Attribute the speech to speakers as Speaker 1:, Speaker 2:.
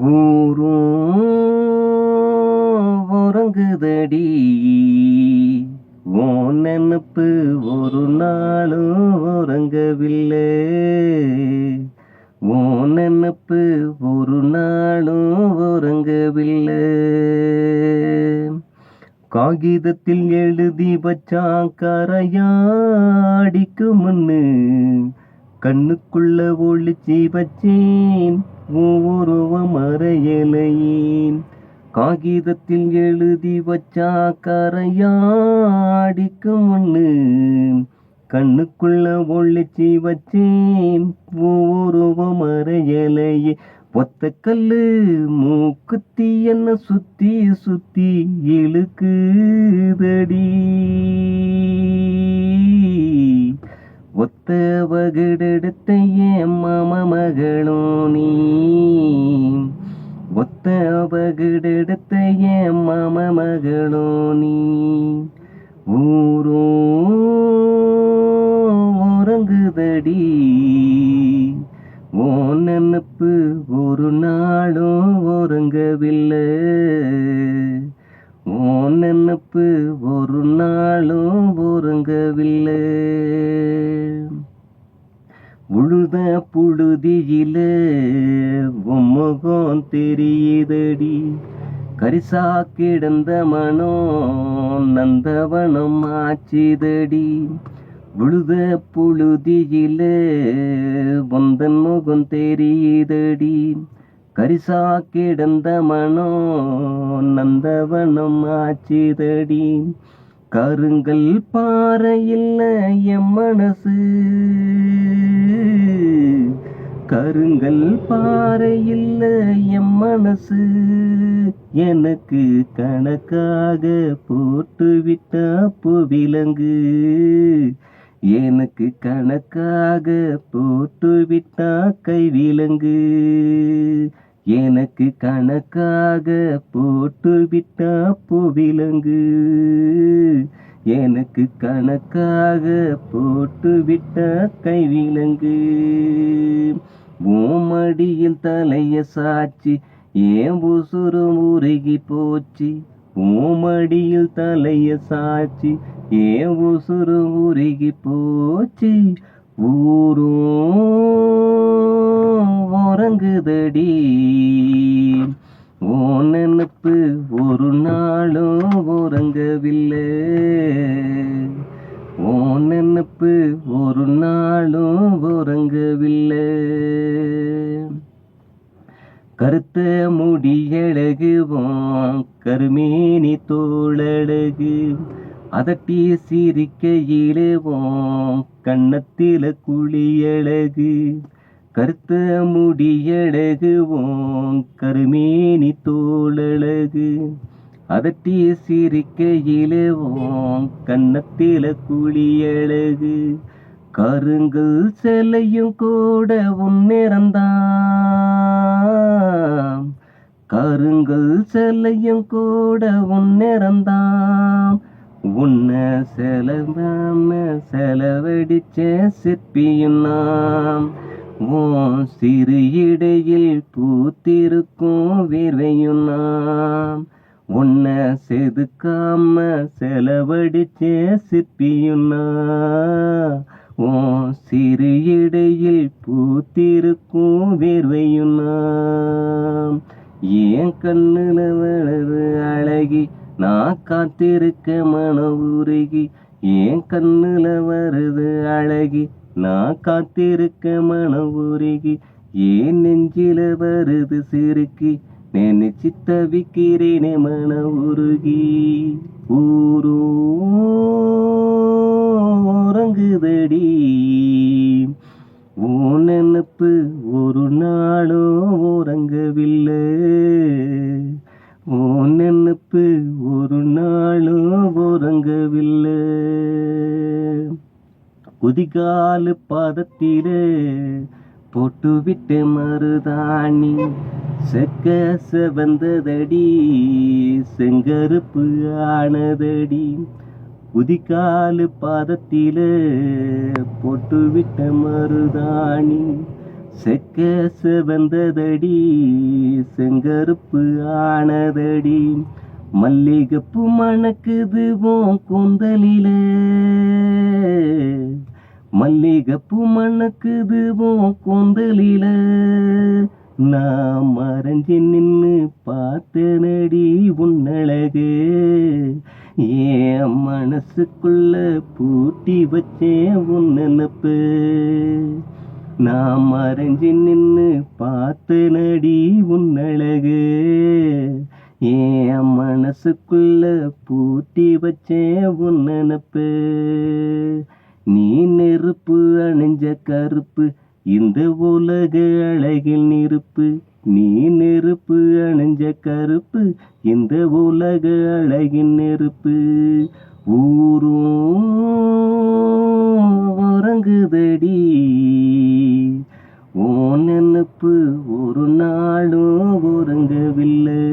Speaker 1: ஊரும் உறங்குதடி. உன் நெனப்பு ஒரு நாளும் உறங்கவில்லை. உன் நெனப்பு ஒரு நாளும் உறங்கவில்லை. காகிதத்தில் எழுதி வச்சா கரையாடிக்கு முன்னு. கண்ணுக்குள்ள ஒளிச்சி வச்சேன். ஒவ்வொருவம் மறையலையேன் காகிதத்தில் எழுதி வச்சா கரையாடிக்கு முன்னு கண்ணுக்குள்ள ஒழிச்சி வச்சேன். ஒவ்வொருவம் மறையலையே ஒத்த கல்லு மூக்குத்தி என்ன சுத்தி சுத்தி இழுக்குதடி. ஒத்த வகுடெடுத்த என் ஒத்த வகுடெடுத்த என் மாம மகளும் நீ. ஊரோ உறங்குதடி. ஓ நினப்பு ஒரு நாளும் உறங்கவில்லை. ஓ நினப்பு ஒரு நாளும் உறங்கவில்லை. உழுத புழுதியில உம்முகம் தெரியுதடி. கரிசா கிடந்த மனோ நந்தவனம் ஆச்சிதடி. உழுத புழுதியில வந்தன் முகம் தெரியுதடி. கரிசா கிடந்த மனோ நந்தவனம் ஆச்சிதடி. கருங்கல் பாறையில் என் மனசு. கருங்கல் இல்லை என் மனசு. எனக்கு கணக்காக போட்டு விட்டா புவிலங்கு எனக்கு கணக்காக போட்டு விட்டா கைவிலங்கு எனக்கு கணக்காக போட்டு விட்டா புவிலங்கு எனக்கு கணக்காக போட்டு விட்ட கைவிலங்கு ஓமடியில் தலைய சாச்சி ஏன் உசுரும் உருகி போச்சு? ஓமடியில் தலைய சாச்சி ஏன் உசுரும் உருகி போச்சு? ஊரும் உறங்குதடி உன் நினப்பு ஒரு நாளும் உறங்கவில்லை. ஓ நினப்பு ஒரு நாளும் உறங்கவில்லை. கருத்த முடியழகுவோம் கருமேனி தோளழகு அதட்டி சிரிக்கையிலேவோம் கண்ணத்தில குழியழகு. கருத்த முடியழகுவோம் கருமேனி தோளழகு அதட்டி சிரிக்கையிலேவோம் கண்ணத்தில குழியழகு. கருங்கள் சிலையும் கூட உன்னிறந்தாம் கருங்கல் சிலையும் கூட உன்னிறந்தாம் உன்னை செலவாம செலவடிச்ச சிற்பியும் நாம். உன் சிறு இடையில் பூத்திருக்கும் விரையும் நாம். உன்னை செதுக்காம செலவடிச்ச சிற்பியும் நான் உன் சிறு இடையில் பூத்திருக்கும் வேர்வையும் ஏன் கண்ணுல வளரு அழகி? நான் காத்திருக்க மன உருகி. ஏன் கண்ணுல வருது அழகி? நான் காத்திருக்க மன உருகி. ஏன் நெஞ்சில வருது சிறுக்கி? நினைச்சு தவிக்கிறேனே மன உருகி. ஊரோ உறங்குதடி ஓ நினப்பு ஒரு நாளும் உறங்கவில்லை. உன் நினப்பு ஒரு நாளும் உறங்கவில்லை. குதிகாலு பாதத்திலே போட்டு விட்டு மருதாணி. செக்க செவந்ததடி செங்கருப்பு ஆனதடி. குதிக்காலு பாதத்திலே போட்டு விட்ட மருதாணி. செக்க செவந்ததடி செங்கருப்பு ஆனதடி. மல்லிகப்பு மணக்குது உன் கூந்தலில. மல்லிகைப்பூ மணக்குது உன் கூந்தலில. நான் மறைஞ்சு நின்னு பார்த்தனடி உன்னழகு. என் மனசுக்குள்ள பூட்டி வச்சேன் உன் நினப்பு. நான் மறைஞ்சு நின்னு பார்த்தனடி உன்னழகு. என் மனசுக்குள்ள பூட்டி வச்சேன் உன் நினப்பு நீ நெருப்பு அணிஞ்ச கருப்பு இந்த உலக அழகில் நெருப்பு. நீ நெருப்பு அணிஞ்ச கருப்பு இந்த உலக அழகின் நெருப்பு. ஊரும் உறங்கவில்லை